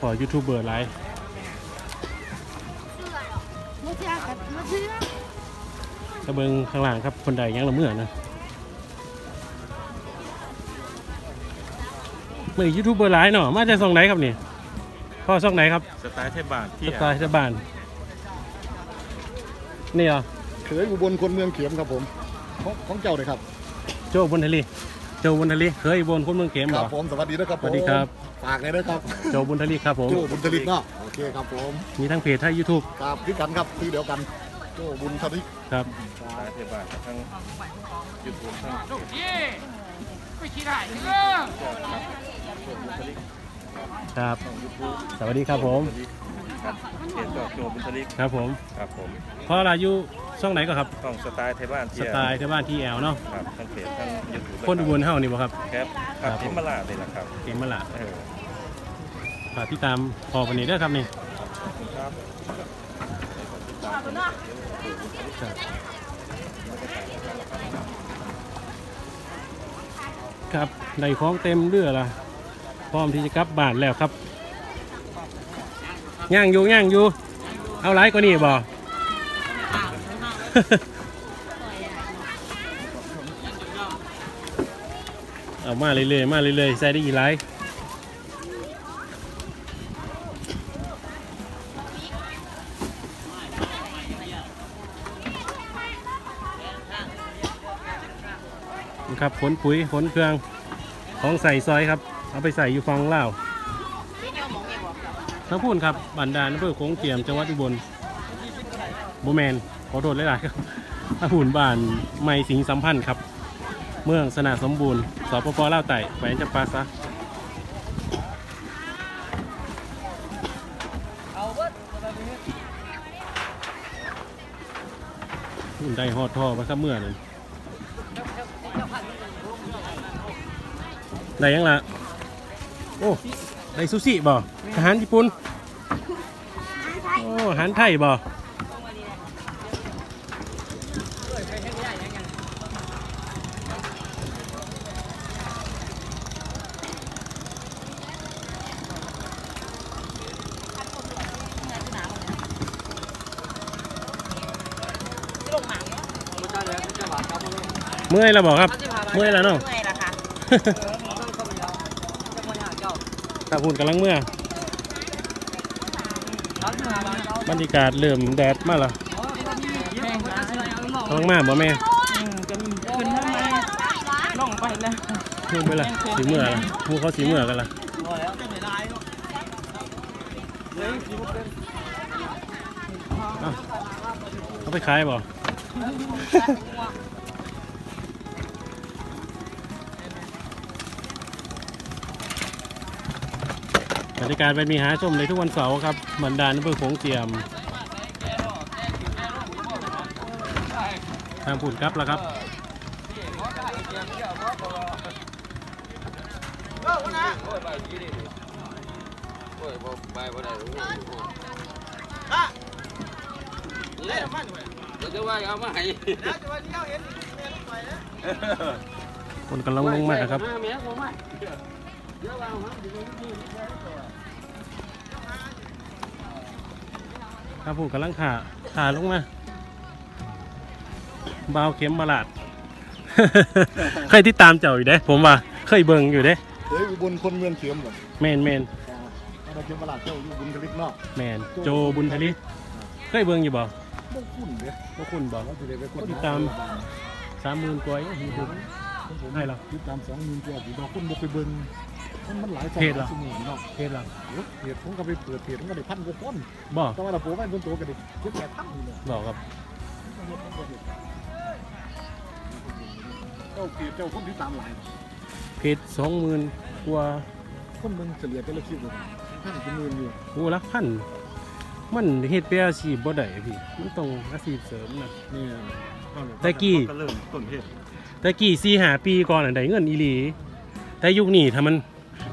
พอยูทูบเบอร์ไลฟ์ไม่เชื่อกันไม่เชื่อตะเบิงข้างล่างครับคนใดยังละเมื่อนะเมื่อยูทูบเบอร์ไลฟ์เนาะมาจากช่องไหนครับนี่พ่อช่องไหนครับสไตล์เทพบาทที่สไตล์เทศบาลนี่เหรอเคยอุบลคนเมืองเขียมครับผม ของของเจ้าเลยครับโจบนทะเลโจบนทะเลเคยบนคนเมืองเกมคเหรรัอ บผมสวัสดีนะครับสวัสดีครับผมฝากเลยนะครับโจบนทะเลครับผม โจ้บุญทลิกเนาะโอเคครับผมมีทั้งเพจทั้งยูทูบครับพี่กันครับชื่อเดียวกันโจ้บุญทลิกครับสไตล์เทพบาททั้งยูทูบทั้งครับ สวัสดีครับผม ครับเขียนจอกโจบุญทลิกครับผมครับผมพ่อเราอยู่ช่องไหนก็ครับต้องสไตล์เทพบ้านสที่ไตล์ที่บ้านที่แอลเนาะครับทั้งเพจทั้งยูทูบคนอุบลเฮานี่บ่ครับ ครับคครัรับบทิมมาลาเลยล่ะครับเกมมาละเออฝากที่ตามพอวันนี้เด้อครับนี่ครับครับในของเต็มเรือละพร้อมที่จะกลับบ้านแล้วครับ ย่างอยู่ย่างอยู่ เอาไรก็นี่บ่ เอามาเรื่อยๆมาเรื่อยๆใส่ได้กี่ไรครับขนปุ๋ยขนเครื่องของใส่ซอยครับ เอาไปใส่อยู่ฟังเล่า ทั้งพูนครับบันดาลอำเภอโขงเจียมจังหวัดอุบลโบแมนขอโทษหลายๆครับถ้าพูนบ้านไม่สิงสัมพันธ์ครับ เมืองสนาสมบูรณ์สปปลาวไต่แขวงจำปาซะหุ่นได้ฮอดท่อมาซะเมื่อนั้นได้ยังล่ะโอ้ ได้ซูชิบ่อาหารญี่ปุ่นโอ้อาหารไทยบ่เมื่อยแล้วบอกครับ เมื่อยแล้วเนาะเมื่อยละค่ะ ตาหุ่นกำลังเมื่อบรรยากาศเริ่มแดดมาแล้วกำลังมาบ่แม่ขึ้นทำไมลงไปแล้วเพิ่งไปละสีเมื่อละพวกเขาสีเมื่อกันละเอ้าเขาไปขายบ่ บรรยากาศไปมีหาชมเลยทุกวันเสาร์ครับบรรดาลอำเภอโขงเจียมทางผุ่นครับแล้วครับคนกำลังลงมาครับ ครับผมกำลังขาขาลงมาบาวเข็มบาลาดเคยที่ตามเจ้าอยู่เด้ ผมว่าเคยเบิ่งอยู่เด้เคยอุบลคนเมืองเขียมเหรอแมนแมนเราเขียมตลาดเจ้าอยู่บุญทลิกเนาะแมนโจบุญทลิเคยเบิ่งอยู่บ่บ่คุ้นเด้อว่าคุณบ่เราจะได้ไปกดติดตามสามหมื่นกว่ายูทูบผมให้เหรอติดตามสองหมื่นกว่าผมบอกคนบ่ไปเบิ่ง มันมันหลายเพจเหรอสมุนเนาะเพจละโอ้เพจผมก็ไปเปิดเพจผมก็ได้พันกว่าคนบ่แต่ว่าเราโปรไว้บนตัวก็ได้เจ็ดแปดพันนี่เลยบอกครับเจ้าเพจเจ้าคนที่ตามหลายเพจสองหมื่นกว่าคนเบิ่งเฉลี่ยแต่ละคลิปเลยพันเป็นหมื่นอยู่โอ้ละพันมันเฮ็ดเป็นอาชีพบ่ได้พี่มันต้องอาชีพเสริมนะ นี่แต่กี้ก็เริ่มต้นเหตุแต่กี่สี่หาปีก่อนอะได้เงินอีหลี แต่ยุคนี้ถ้ามัน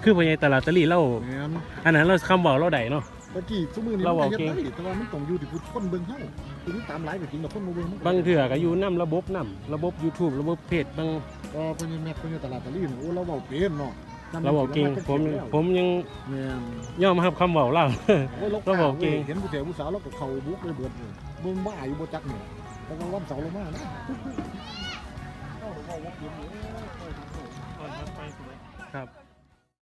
คือพญายตลาดตะลีเล่าแม่นอันนั้นเราคำบอกเราได้เนาะแตะกี้ซุมือนี่เรามันเอาก็เก่เฮ็ดงได้แต่ว่ามันต้องอยู่ที่ผู้คนเบิ่งเฮาคือมันตามหลายก็จริงแต่คนบ่เบิ่งมันก็บางเถื่อก็อยู่นํระบบนํระบบ YouTube ระบบเพจบางก็เพิ่นยังแม็กเพิ่นอยู่ตลาดตะลีนโอ้เราเว้าเป็นเนาะจำเราบอกเก่งผมผมยังแม่นยอมรับคำเว้าเราโอ้ยเราบอกเก่ง เห็นผู้แถวผู้สาวเราก็เข้าบุกเลยเบิดเลยบ่บ่อายอยู่บ่จักนี่แต่ว่าวันเสาร์ลงมานะเอ้าเราเว้าว่าเกมนี่เอ้ยครับ